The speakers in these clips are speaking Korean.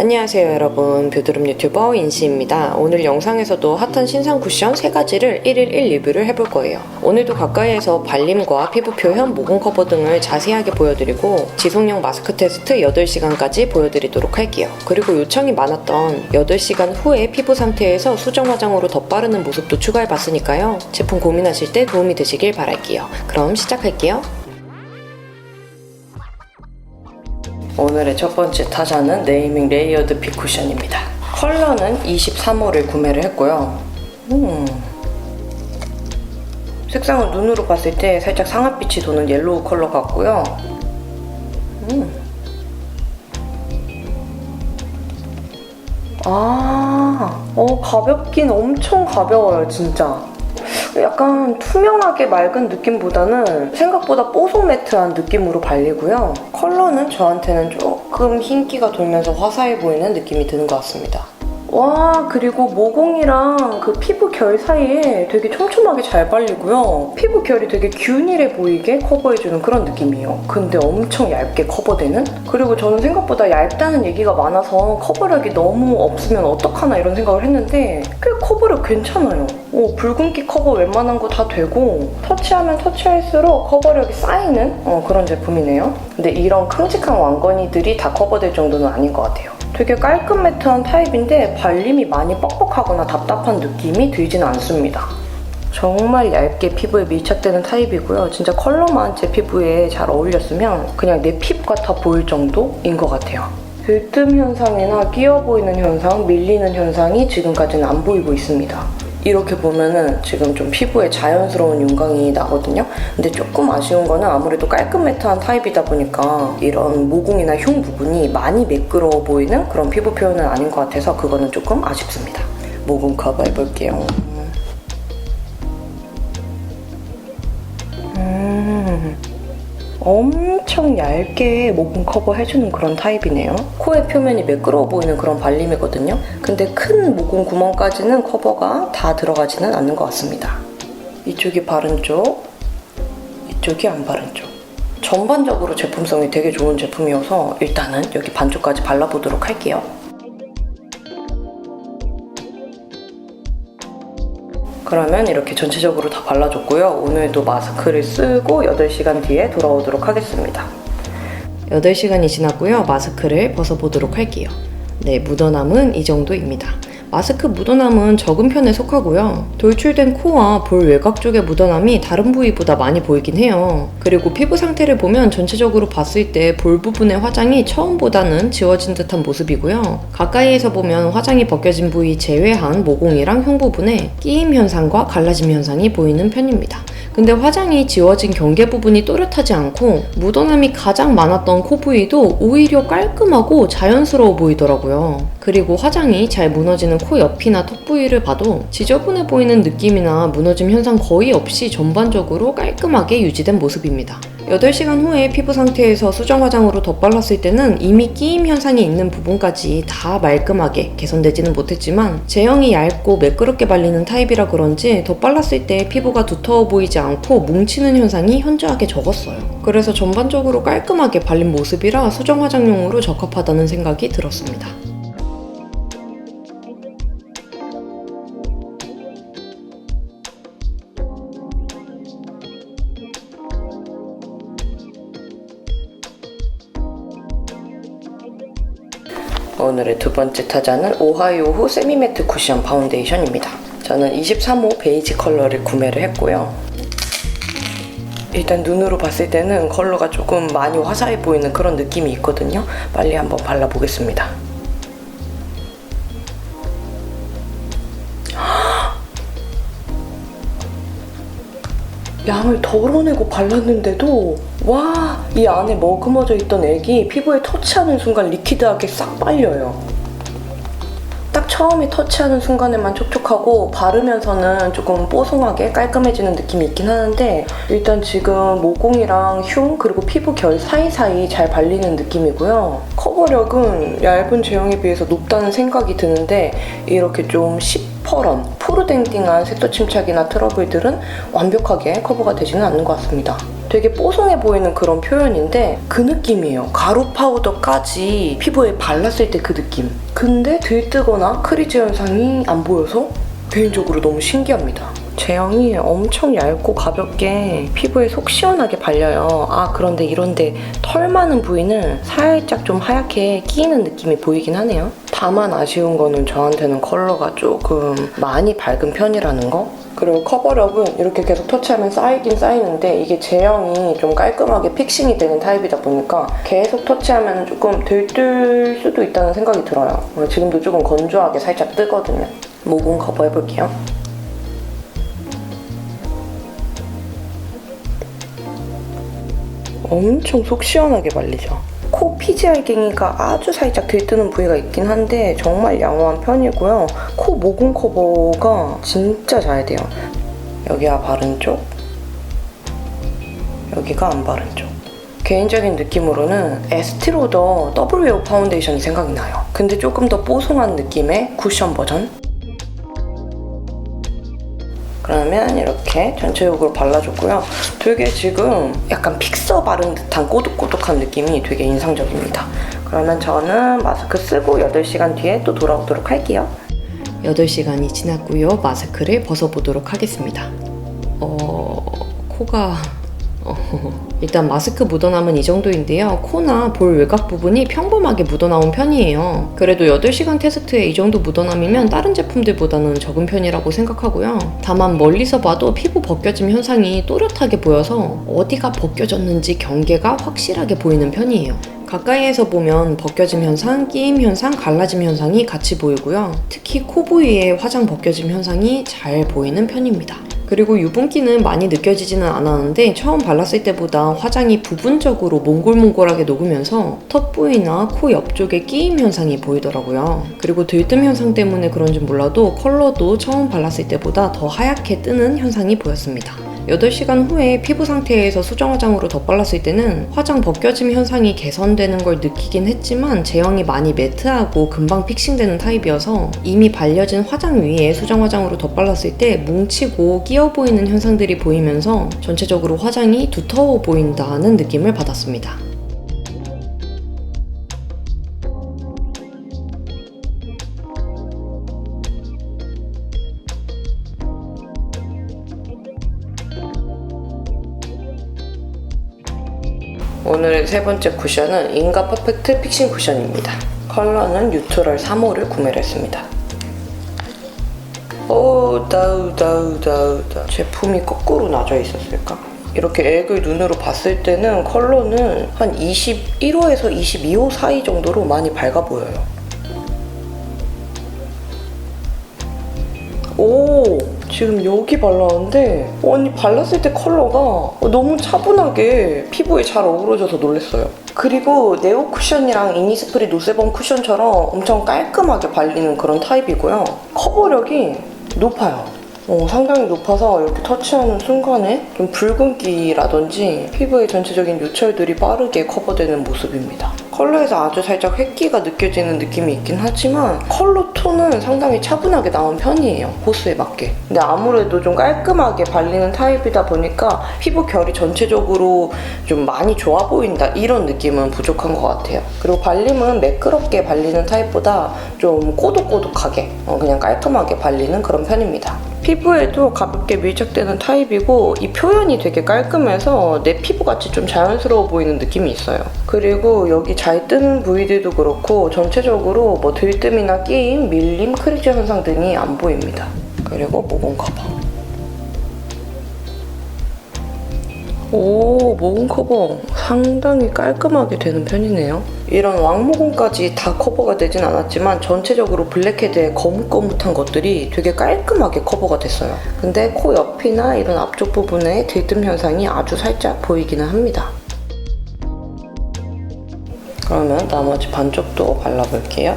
안녕하세요 여러분. 뷰드룸 유튜버 인시입니다. 오늘 영상에서도 핫한 신상 쿠션 3가지를 1일 1 리뷰를 해볼 거예요. 오늘도 가까이에서 발림과 피부 표현, 모공 커버 등을 자세하게 보여드리고 지속력 마스크 테스트 8시간까지 보여드리도록 할게요. 그리고 요청이 많았던 8시간 후에 피부 상태에서 수정 화장으로 덧바르는 모습도 추가해봤으니까요. 제품 고민하실 때 도움이 되시길 바랄게요. 그럼 시작할게요 오늘의 첫 번째 타자는 네이밍 레이어드 피 쿠션입니다. 컬러는 23호를 구매를 했고요. 음. 색상은 눈으로 봤을 때 살짝 상아빛이 도는 옐로우 컬러 같고요. 음. 아, 어, 가볍긴 엄청 가벼워요, 진짜. 약간 투명하게 맑은 느낌보다는 생각보다 뽀송 매트한 느낌으로 발리고요. 컬러는 저한테는 조금 흰기가 돌면서 화사해 보이는 느낌이 드는 것 같습니다. 와 그리고 모공이랑 그 피부 결 사이에 되게 촘촘하게 잘 발리고요. 피부 결이 되게 균일해 보이게 커버해주는 그런 느낌이에요. 근데 엄청 얇게 커버되는? 그리고 저는 생각보다 얇다는 얘기가 많아서 커버력이 너무 없으면 어떡하나 이런 생각을 했는데 꽤 커버력 괜찮아요. 오, 붉은기 커버 웬만한 거 다 되고 터치하면 터치할수록 커버력이 쌓이는 어, 그런 제품이네요. 근데 이런 큼직한 왕건이들이 다 커버될 정도는 아닌 것 같아요. 되게 깔끔 매트한 타입인데 발림이 많이 뻑뻑하거나 답답한 느낌이 들지는 않습니다. 정말 얇게 피부에 밀착되는 타입이고요. 진짜 컬러만 제 피부에 잘 어울렸으면 그냥 내 피부 같아 보일 정도인 것 같아요. 들뜸 현상이나 끼어 보이는 현상, 밀리는 현상이 지금까지는 안 보이고 있습니다. 이렇게 보면은 지금 좀 피부에 자연스러운 윤광이 나거든요. 근데 조금 아쉬운 거는 아무래도 깔끔 매트한 타입이다 보니까 이런 모공이나 흉 부분이 많이 매끄러워 보이는 그런 피부 표현은 아닌 것 같아서 그거는 조금 아쉽습니다. 모공 커버 해볼게요. 음, 엄 청 얇게 모공 커버 해주는 그런 타입이네요. 코의 표면이 매끄러워 보이는 그런 발림이거든요. 근데 큰 모공 구멍까지는 커버가 다 들어가지는 않는 것 같습니다. 이쪽이 바른 쪽, 이쪽이 안 바른 쪽. 전반적으로 제품성이 되게 좋은 제품이어서 일단은 여기 반쪽까지 발라보도록 할게요. 그러면 이렇게 전체적으로 다 발라줬고요. 오늘도 마스크를 쓰고 8시간 뒤에 돌아오도록 하겠습니다. 8시간이 지났고요. 마스크를 벗어보도록 할게요. 네, 묻어남은 이 정도입니다. 마스크 묻어남은 적은 편에 속하고요. 돌출된 코와 볼 외곽 쪽의 묻어남이 다른 부위보다 많이 보이긴 해요. 그리고 피부 상태를 보면 전체적으로 봤을 때 볼 부분의 화장이 처음보다는 지워진 듯한 모습이고요. 가까이에서 보면 화장이 벗겨진 부위 제외한 모공이랑 흉 부분에 끼임 현상과 갈라짐 현상이 보이는 편입니다. 근데 화장이 지워진 경계 부분이 또렷하지 않고 묻어남이 가장 많았던 코 부위도 오히려 깔끔하고 자연스러워 보이더라고요. 그리고 화장이 잘 무너지는 코 옆이나 턱 부위를 봐도 지저분해 보이는 느낌이나 무너짐 현상 거의 없이 전반적으로 깔끔하게 유지된 모습입니다. 8시간 후에 피부 상태에서 수정 화장으로 덧발랐을 때는 이미 끼임 현상이 있는 부분까지 다 말끔하게 개선되지는 못했지만 제형이 얇고 매끄럽게 발리는 타입이라 그런지 덧발랐을 때 피부가 두터워 보이지 않고 뭉치는 현상이 현저하게 적었어요. 그래서 전반적으로 깔끔하게 발린 모습이라 수정 화장용으로 적합하다는 생각이 들었습니다. 오늘의 두 번째 타자는 오하이오후 세미매트 쿠션 파운데이션입니다. 저는 23호 베이지 컬러를 구매를 했고요. 일단 눈으로 봤을 때는 컬러가 조금 많이 화사해 보이는 그런 느낌이 있거든요. 빨리 한번 발라보겠습니다. 양을 덜어내고 발랐는데도 와 이 안에 머금어져 있던 액이 피부에 터치하는 순간 리퀴드하게 싹 빨려요. 딱 처음에 터치하는 순간에만 촉촉하고 바르면서는 조금 뽀송하게 깔끔해지는 느낌이 있긴 하는데 일단 지금 모공이랑 흉 그리고 피부 결 사이사이 잘 발리는 느낌이고요. 커버력은 얇은 제형에 비해서 높다는 생각이 드는데 이렇게 좀10%슈 퍼런, 푸르댕딩한 색도 침착이나 트러블들은 완벽하게 커버가 되지는 않는 것 같습니다. 되게 뽀송해 보이는 그런 표현인데 그 느낌이에요. 가루 파우더까지 피부에 발랐을 때 그 느낌. 근데 들뜨거나 크리즈 현상이 안 보여서 개인적으로 너무 신기합니다. 제형이 엄청 얇고 가볍게 피부에 속 시원하게 발려요. 아, 그런데 이런데 털 많은 부위는 살짝 좀 하얗게 끼이는 느낌이 보이긴 하네요. 다만 아쉬운 거는 저한테는 컬러가 조금 많이 밝은 편이라는 거? 그리고 커버력은 이렇게 계속 터치하면 쌓이긴 쌓이는데 이게 제형이 좀 깔끔하게 픽싱이 되는 타입이다 보니까 계속 터치하면 조금 들뜰 수도 있다는 생각이 들어요. 지금도 조금 건조하게 살짝 뜨거든요. 모공 커버 해볼게요. 엄청 속 시원하게 말리죠. 코 피지알갱이가 아주 살짝 들뜨는 부위가 있긴 한데 정말 양호한 편이고요. 코 모공 커버가 진짜 잘 돼요. 여기가 바른 쪽, 여기가 안 바른 쪽. 개인적인 느낌으로는 에스티로더 더블 웨어 파운데이션이 생각이 나요. 근데 조금 더 뽀송한 느낌의 쿠션 버전. 그러면 이렇게 전체적으로 발라줬고요. 되게 지금 약간 픽서 바른 듯한 꼬득꼬득한 느낌이 되게 인상적입니다. 그러면 저는 마스크 쓰고 8시간 뒤에 또 돌아오도록 할게요. 8시간이 지났고요. 마스크를 벗어보도록 하겠습니다. 어... 코가... 어, 일단 마스크 묻어남은 이 정도인데요. 코나 볼 외곽 부분이 평범하게 묻어나온 편이에요. 그래도 8시간 테스트에 이 정도 묻어남이면 다른 제품들보다는 적은 편이라고 생각하고요. 다만 멀리서 봐도 피부 벗겨짐 현상이 또렷하게 보여서 어디가 벗겨졌는지 경계가 확실하게 보이는 편이에요. 가까이에서 보면 벗겨짐 현상, 끼임 현상, 갈라짐 현상이 같이 보이고요. 특히 코 부위에 화장 벗겨짐 현상이 잘 보이는 편입니다. 그리고 유분기는 많이 느껴지지는 않았는데 처음 발랐을 때보다 화장이 부분적으로 몽골몽골하게 녹으면서 턱 부위나 코 옆쪽에 끼임 현상이 보이더라고요. 그리고 들뜸 현상 때문에 그런지 몰라도 컬러도 처음 발랐을 때보다 더 하얗게 뜨는 현상이 보였습니다. 8시간 후에 피부 상태에서 수정 화장으로 덧발랐을 때는 화장 벗겨짐 현상이 개선되는 걸 느끼긴 했지만 제형이 많이 매트하고 금방 픽싱되는 타입이어서 이미 발려진 화장 위에 수정 화장으로 덧발랐을 때 뭉치고 끼어 보이는 현상들이 보이면서 전체적으로 화장이 두터워 보인다는 느낌을 받았습니다. 오늘의 세 번째 쿠션은 인가 퍼펙트 픽싱 쿠션입니다. 컬러는 뉴트럴 3호를 구매를 했습니다. 오, 다우, 다우, 다우, 다우. 제품이 거꾸로 놔져 있었을까? 이렇게 액을 눈으로 봤을 때는 컬러는 한 21호에서 22호 사이 정도로 많이 밝아 보여요. 오, 지금 여기 발랐는데 아니 발랐을 때 컬러가 너무 차분하게 피부에 잘 어우러져서 놀랐어요. 그리고 네오 쿠션이랑 이니스프리 노세범 쿠션처럼 엄청 깔끔하게 발리는 그런 타입이고요. 커버력이 높아요. 어, 상당히 높아서 이렇게 터치하는 순간에 좀 붉은기라든지 피부의 전체적인 요철들이 빠르게 커버되는 모습입니다. 컬러에서 아주 살짝 획기가 느껴지는 느낌이 있긴 하지만 컬러 톤은 상당히 차분하게 나온 편이에요. 호수에 맞게. 근데 아무래도 좀 깔끔하게 발리는 타입이다 보니까 피부 결이 전체적으로 좀 많이 좋아 보인다 이런 느낌은 부족한 것 같아요. 그리고 발림은 매끄럽게 발리는 타입보다 좀 꼬독꼬독하게 어, 그냥 깔끔하게 발리는 그런 편입니다. 피부에도 가볍게 밀착되는 타입이고 이 표현이 되게 깔끔해서 내 피부같이 좀 자연스러워 보이는 느낌이 있어요. 그리고 여기 잘 뜨는 부위들도 그렇고 전체적으로 뭐 들뜸이나 끼임, 밀림, 크리즈 현상 등이 안 보입니다. 그리고 모공 커버. 오, 모공 커버 상당히 깔끔하게 되는 편이네요. 이런 왕모공까지 다 커버가 되진 않았지만 전체적으로 블랙헤드의 거뭇거뭇한 것들이 되게 깔끔하게 커버가 됐어요. 근데 코 옆이나 이런 앞쪽 부분에 들뜸 현상이 아주 살짝 보이기는 합니다. 그러면 나머지 반쪽도 발라볼게요.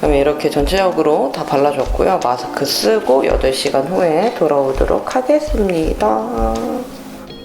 그럼 이렇게 전체적으로 다 발라줬고요. 마스크 쓰고 8시간 후에 돌아오도록 하겠습니다.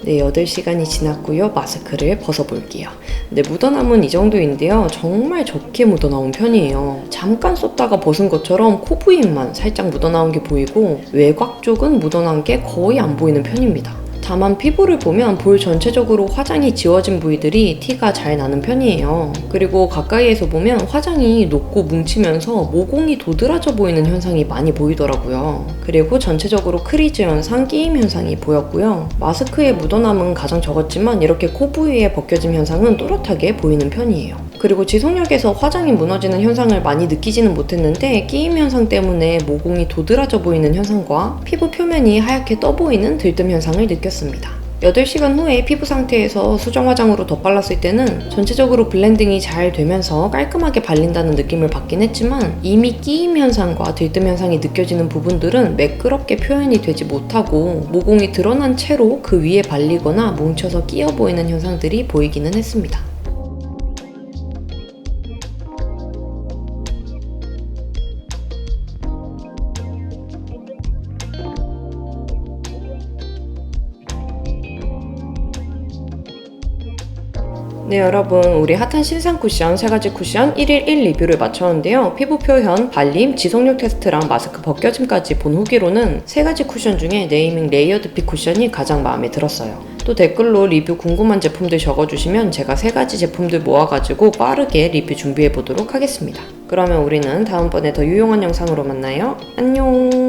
네, 8시간이 지났고요. 마스크를 벗어볼게요. 네, 묻어남은 이 정도인데요. 정말 적게 묻어나온 편이에요. 잠깐 썼다가 벗은 것처럼 코 부위만 살짝 묻어나온 게 보이고 외곽 쪽은 묻어난 게 거의 안 보이는 편입니다. 다만 피부를 보면 볼 전체적으로 화장이 지워진 부위들이 티가 잘 나는 편이에요. 그리고 가까이에서 보면 화장이 녹고 뭉치면서 모공이 도드라져 보이는 현상이 많이 보이더라고요. 그리고 전체적으로 크리즈 현상, 끼임 현상이 보였고요. 마스크에 묻어남은 가장 적었지만 이렇게 코 부위에 벗겨짐 현상은 또렷하게 보이는 편이에요. 그리고 지속력에서 화장이 무너지는 현상을 많이 느끼지는 못했는데 끼임 현상 때문에 모공이 도드라져 보이는 현상과 피부 표면이 하얗게 떠 보이는 들뜸 현상을 느꼈 습니다. 8시간 후에 피부 상태에서 수정 화장으로 덧발랐을 때는 전체적으로 블렌딩이 잘 되면서 깔끔하게 발린다는 느낌을 받긴 했지만 이미 끼임 현상과 들뜸 현상이 느껴지는 부분들은 매끄럽게 표현이 되지 못하고 모공이 드러난 채로 그 위에 발리거나 뭉쳐서 끼어 보이는 현상들이 보이기는 했습니다. 네 여러분. 우리 핫한 신상 쿠션 세 가지 쿠션 1일 1 리뷰를 마쳤는데요. 피부 표현, 발림, 지속력 테스트랑 마스크 벗겨짐까지 본 후기로는 세 가지 쿠션 중에 네이밍 레이어드 핏 쿠션이 가장 마음에 들었어요. 또 댓글로 리뷰 궁금한 제품들 적어주시면 제가 세 가지 제품들 모아가지고 빠르게 리뷰 준비해 보도록 하겠습니다. 그러면 우리는 다음번에 더 유용한 영상으로 만나요. 안녕